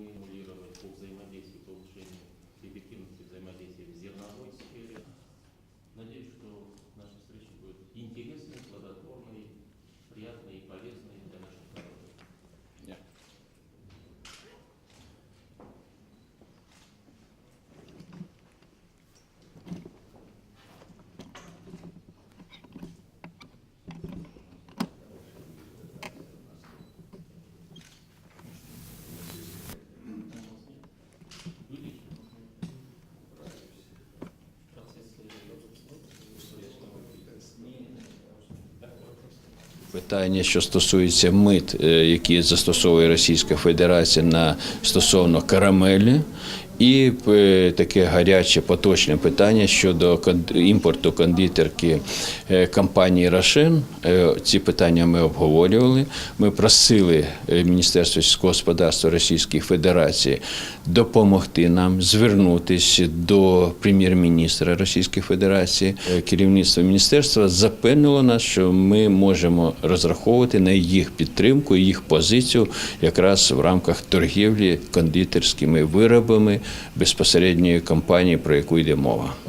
стимулировать по взаимодействию, повышению эффективности Питання, що стосується мит, е, які застосовує Російська Федерація на стосовно карамелі, і е, таке гаряче поточне питання щодо імпорту кондитерки е, компанії Рошен. Е, Ці питання ми обговорювали. Ми просили Міністерство сільського господарства Російської Федерації допомогти нам звернутися до прем'єр-міністра Російської Федерації. Керівництво міністерства запевнило нас, що ми можемо розраховувати на їх підтримку, їх позицію якраз в рамках торгівлі кондитерськими виробами безпосередньої компанії, про яку йде мова.